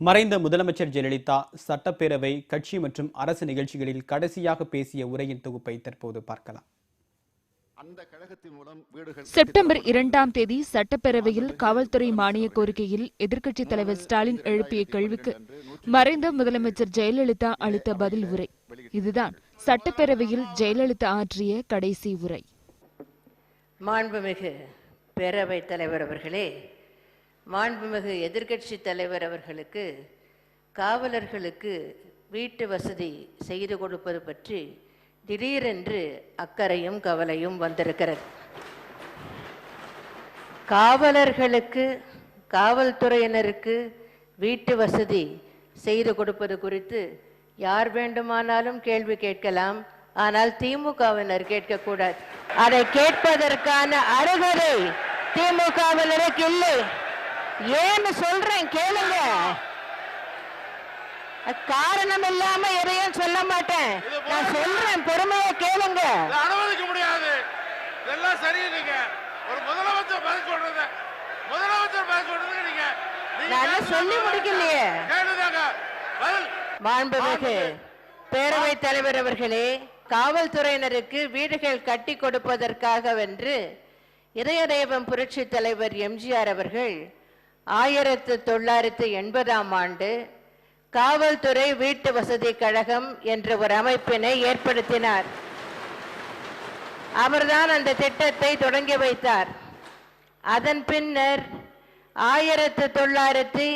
மறைந்த முதலமைச்சர் ஜெயலலிதா சட்டப்பேரவை கட்சி மற்றும் அரசு நிகழ்ச்சிகளில் கடைசியாக பேசிய உரையின் தொகுப்பை தற்போது பார்க்கலாம். அந்த கழகத்தின் மூலம் வீடுகள் செப்டம்பர் இரண்டாம் தேதி சட்டப்பேரவையில் காவல்துறை மானிய கோரிக்கையில் எதிர்க்கட்சித் தலைவர் ஸ்டாலின் எழுப்பிய கேள்விக்கு மறைந்த முதலமைச்சர் ஜெயலலிதா அளித்த பதில் உரை. இதுதான் சட்டப்பேரவையில் ஜெயலலிதா ஆற்றிய கடைசி உரை. மாண்புமிகு பேரவைத் தலைவர் அவர்களே மாண்புமிகு எதிர்க்கட்சி தலைவர் அவர்களுக்கு காவலர்களுக்கு வீட்டு வசதி செய்து கொடுப்பது பற்றி திடீரென்று அக்கறையும் கவலையும் வந்திருக்கிறது. காவலர்களுக்கு காவல்துறையினருக்கு வீட்டு வசதி செய்து கொடுப்பது குறித்து யார் வேண்டுமானாலும் கேள்வி கேட்கலாம். ஆனால் திமுகவினர் கேட்கக்கூடாது. அதை கேட்பதற்கான அருகதை திமுகவினருக்கு இல்லை. ஏன்னு சொல்றேன் கேளுங்க. காரணம் இல்லாம எதையும் சொல்ல மாட்டேன். நான் சொல்றேன் பொறுமையா கேளுங்க. அனுமதிக்க முடியாது. இதெல்லாம் சரியில்லைங்க. ஒரு முதலமைச்சர் பதில் சொல்றத முதலமைச்சர் பதில் சொல்றது நீங்க நான் சொல்லி முடிக்கலையே. கேளுதாங்க. பதில். மாண்புமிகு பேரவைத் தலைவர் அவர்களே காவல்துறையினருக்கு வீடுகள் கட்டி கொடுப்பதற்காகவென்று இதயதேவம் புரட்சி தலைவர் எம்ஜிஆர் அவர்கள் ஆயிரத்து தொள்ளாயிரத்து எண்பதாம் ஆண்டு காவல்துறை வீட்டு வசதி கழகம் என்ற ஒரு அமைப்பினை ஏற்படுத்தினார். அவர்தான் அந்த திட்டத்தை தொடங்கி வைத்தார். அதன் பின்னர் ஆயிரத்து தொள்ளாயிரத்தி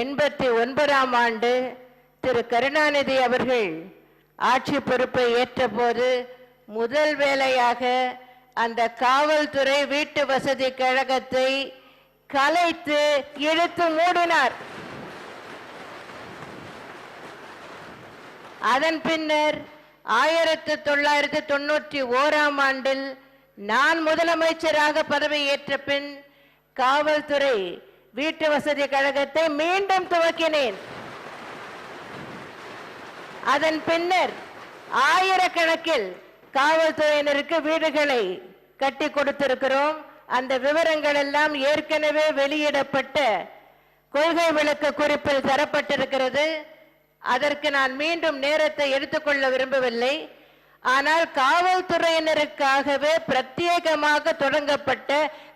எண்பத்தி ஒன்பதாம் ஆண்டு திரு கருணாநிதி அவர்கள் ஆட்சி பொறுப்பை ஏற்றபோது முதல் வேலையாக அந்த காவல்துறை வீட்டு வசதி கழகத்தை கலைத்து இழுத்து மூடினார். அதன் பின்னர் ஆயிரத்து தொள்ளாயிரத்து தொண்ணூற்றி ஓராம் ஆண்டில் நான் முதலமைச்சராக பதவியேற்ற பின் காவல்துறை வீட்டு வசதி கழகத்தை மீண்டும் துவக்கினேன். அதன் பின்னர் ஆயிரக்கணக்கில் காவல்துறையினருக்கு வீடுகளை கட்டி கொடுத்திருக்கிறோம். அந்த விவரங்கள் எல்லாம் ஏற்கனவே வெளியிடப்பட்ட கொள்கை விளக்க குறிப்பில் தரப்பட்டிருக்கிறது. அதற்கு நான் மீண்டும் நேரத்தை எடுத்துக்கொள்ள விரும்பவில்லை. ஆனால் காவல்துறையினருக்காகவே பிரத்யேகமாக தொடங்கப்பட்ட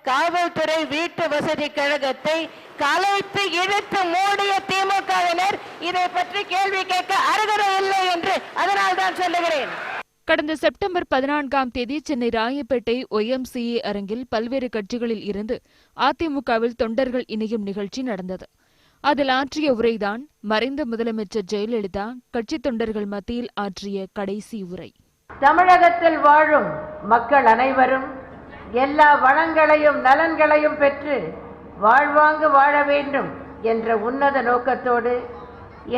காவல்துறை வீட்டு வசதி கழகத்தை கலைத்து இழுத்து மூடிய திமுகவினர் இதை பற்றி கேள்வி கேட்க அருகதை இல்லை என்று அதனால் தான் சொல்லுகிறேன். கடந்த செப்டம்பர் பதினான்காம் தேதி சென்னை ராயப்பேட்டை ஒய்எம்சிஏ அரங்கில் பல்வேறு கட்சிகளில் இருந்து அதிமுகவில் தொண்டர்கள் இணையும் நிகழ்ச்சி நடந்தது. அதில் ஆற்றிய உரைதான் மறைந்த முதலமைச்சர் ஜெயலலிதா கட்சி தொண்டர்கள் மத்தியில் ஆற்றிய கடைசி உரை. தமிழகத்தில் வாழும் மக்கள் அனைவரும் எல்லா வளங்களையும் நலன்களையும் பெற்று வாழ்வாங்கு வாழ வேண்டும் என்ற உன்னத நோக்கத்தோடு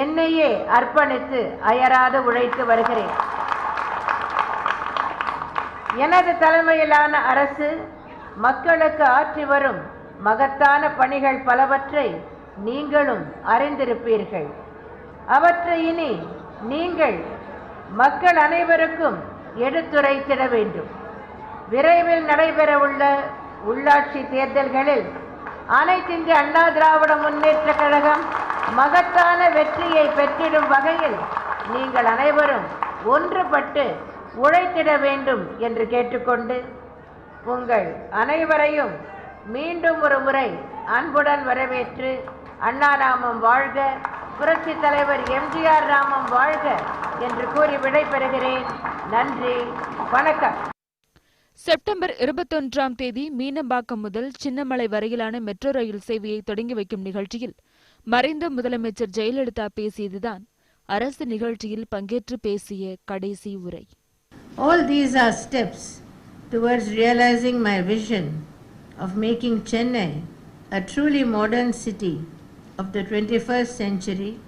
என்னையே அர்ப்பணித்து அயராது உழைத்து வருகிறேன். எனது தலைமையிலான அரசு மக்களுக்கு ஆற்றி வரும் மகத்தான பணிகள் பலவற்றை நீங்களும் அறிந்திருப்பீர்கள். அவற்றை இனி நீங்கள் மக்கள் அனைவருக்கும் எடுத்துரைத்திட வேண்டும். விரைவில் நடைபெறவுள்ள உள்ளாட்சி தேர்தல்களில் அனைத்திந்திய அண்ணா திராவிட முன்னேற்ற கழகம் மகத்தான வெற்றியை பெற்றிடும் வகையில் நீங்கள் அனைவரும் ஒன்றுபட்டு உழைத்திட வேண்டும் என்று கேட்டுக்கொண்டு உங்கள் அனைவரையும் மீண்டும் ஒரு முறை அன்புடன் வரவேற்று அண்ணா ராமம் வாழ்க புரட்சி தலைவர் எம்ஜிஆர் ராமம் வாழ்க என்று கூறி விடைபெறுகிறேன். நன்றி வணக்கம். செப்டம்பர் இருபத்தொன்றாம் தேதி மீனம்பாக்கம் முதல் சின்னமலை வரையிலான மெட்ரோ ரயில் சேவையை தொடங்கி வைக்கும் நிகழ்ச்சியில் மறைந்த முதலமைச்சர் ஜெயலலிதா பேசியதுதான். அரசு நிகழ்ச்சியில் பங்கேற்று பேசிய கடைசி உரை. All these are steps towards realizing my vision of making Chennai a truly modern city of the 21st century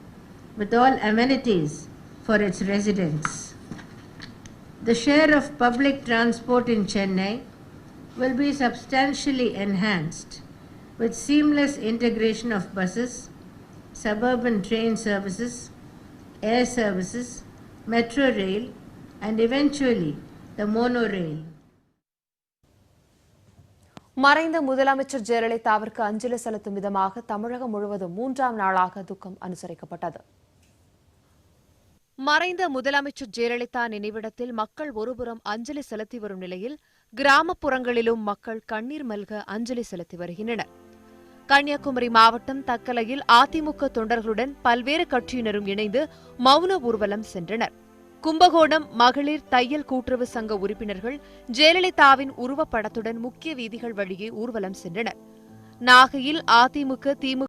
with all amenities for its residents. The share of public transport in Chennai will be substantially enhanced with seamless integration of buses, suburban train services, air services, metro rail, and eventually the monorail. மறைந்த முதலமைச்சர் ஜெயலலிதாவிற்கு அஞ்சலி செலுத்தும் விதமாக தமிழகம் முழுவதும் மூன்றாம் நாளாக துக்கம் அனுசரிக்கப்பட்டது. மறைந்த முதலமைச்சர் ஜெயலலிதா நினைவிடத்தில் மக்கள் ஒருபுறம் அஞ்சலி செலுத்தி வரும் நிலையில் கிராமப்புறங்களிலும் மக்கள் கண்ணீர் மல்க அஞ்சலி செலுத்தி வருகின்றனர். கன்னியாகுமரி மாவட்டம் தக்கலையில் அதிமுக தொண்டர்களுடன் பல்வேறு கட்சியினரும் இணைந்து மௌன ஊர்வலம் சென்றனர். கும்பகோணம் மகளிர் தையல் கூட்டுறவு சங்க உறுப்பினர்கள் ஜெயலலிதாவின் உருவப்படத்துடன் முக்கிய வீதிகள் வழியே ஊர்வலம் சென்றனர். நாகையில் அதிமுக திமுக